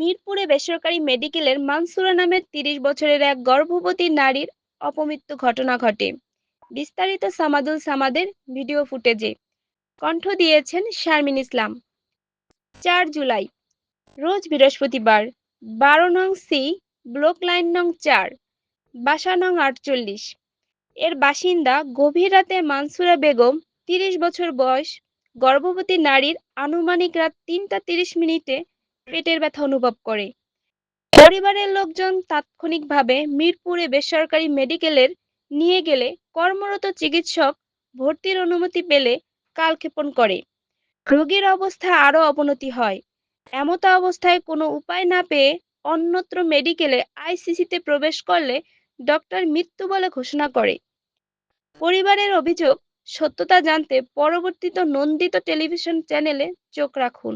বেসরকারি মেডিকেলের মানসুরা নামের তিরিশ বছরের এক গর্ভবতী নারীর অপমৃত্যু ঘটনা ঘটে। বিস্তারিত সামাদুল সামাদের ভিডিও ফুটেজে। কণ্ঠ দিয়েছেন শারমিন ইসলাম। চার জুলাই, রোজ বৃহস্পতিবার, বারো নং সি, ব্লক লাইন নং চার, বাসা নং আটচল্লিশ। এর বাসিন্দা গভীর রাতে মানসুরা বেগম তিরিশ বছর বয়স, গর্ভবতী নারীর আনুমানিক রাত তিনটা তিরিশ মিনিটে পেটের ব্যথা অনুভব করে। পরিবারের লোকজন তাৎক্ষণিকভাবে মিরপুরে বেসরকারি মেডিকেলের নিয়ে গেলে কর্মরত চিকিৎসক ভর্তির অনুমতি পেলে কালক্ষেপণ করে। রোগীর অবস্থা আরও অবনতি হয়। এমতো অবস্থায় কোনো উপায় না পেয়ে অন্যত্র মেডিকেলে আইসিসিতে প্রবেশ করলে ডক্টর মৃত্যু বলে ঘোষণা করে। পরিবারের অভিযোগ, সত্যতা জানতে পরবর্তীত নন্দিত টেলিভিশন চ্যানেলে চোখ রাখুন।